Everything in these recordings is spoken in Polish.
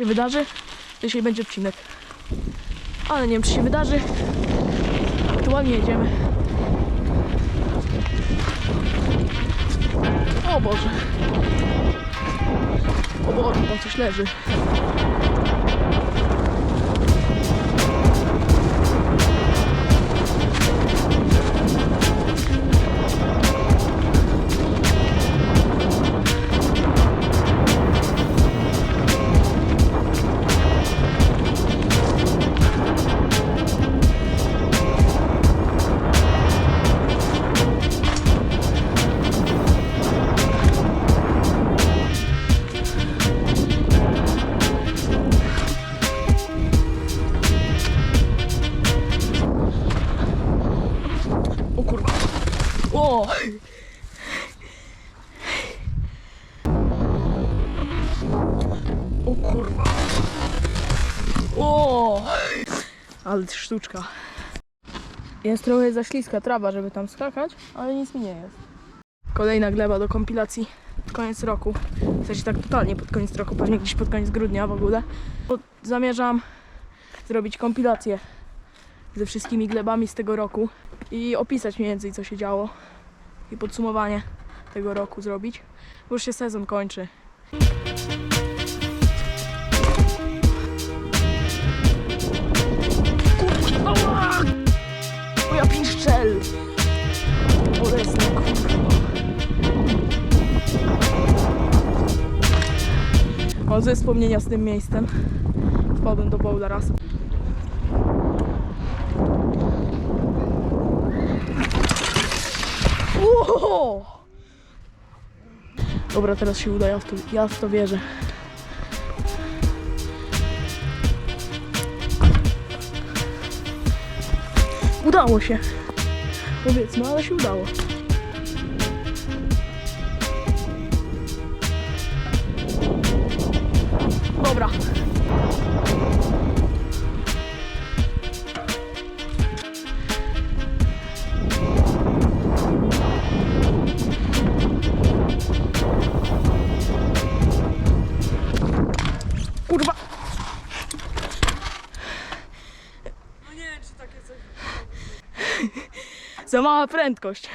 się wydarzy, dzisiaj będzie odcinek. Ale nie wiem, czy się wydarzy. Aktualnie jedziemy. O Boże. O Boże, tam coś leży. O! O kurwa. O! Ale sztuczka. Jest trochę za śliska trawa, żeby tam skakać, ale nic mi nie jest. Kolejna gleba do kompilacji pod koniec roku. W sensie tak totalnie pod koniec roku, pewnie gdzieś pod koniec grudnia w ogóle. Bo Zamierzam zrobić kompilację ze wszystkimi glebami z tego roku i opisać mniej więcej co się działo i podsumowanie tego roku zrobić, bo już się sezon kończy. Kurwa! Ała! O ja piszczel! Bolesne, kurwa. O, ze wspomnienia z tym miejscem. Wpadłem do Boulda raz. Ło! Dobra, teraz się uda, ja w to, ja w to wierzę. Udało się. Powiedzmy, ale się udało. Dobra. Za mała prędkość.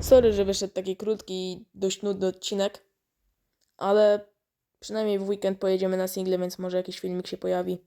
Sorry, że wyszedł taki krótki dość nudny odcinek, ale przynajmniej w weekend pojedziemy na single, więc może jakiś filmik się pojawi.